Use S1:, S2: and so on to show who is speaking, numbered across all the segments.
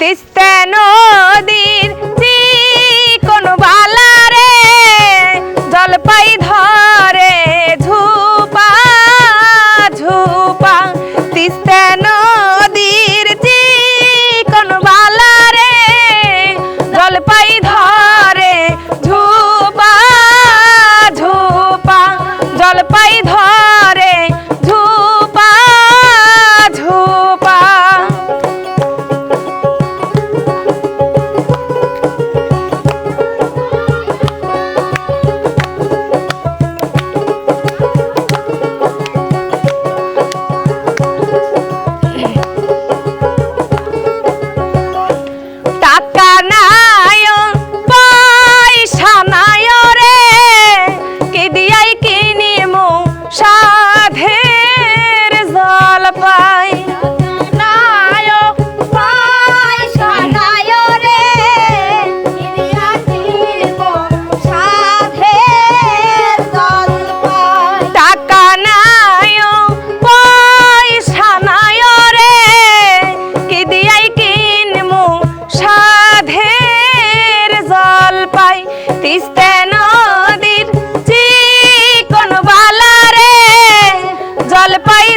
S1: তিস্তা নদীর কোন বালা রে জলপাই ধর ਗੱਲ ਪਾਈ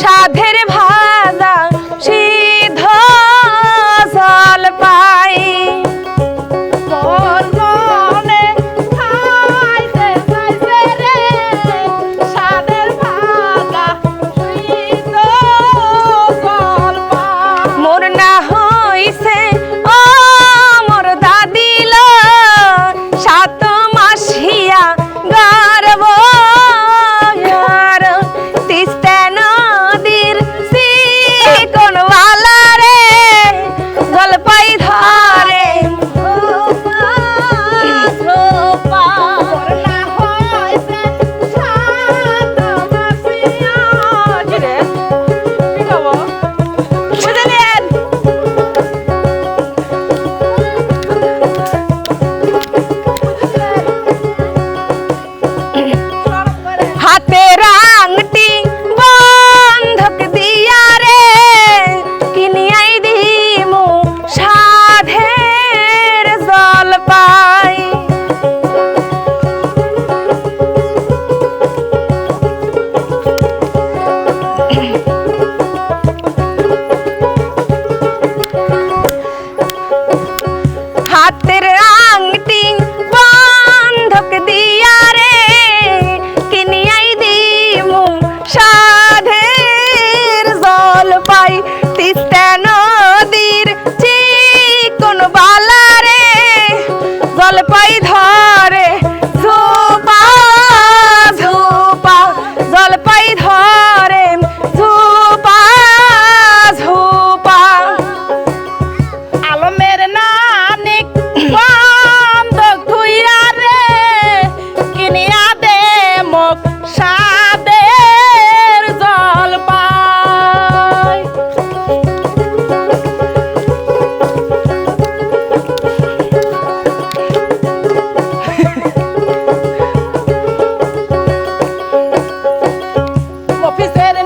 S1: সাধের ভাই 阿依托
S2: said in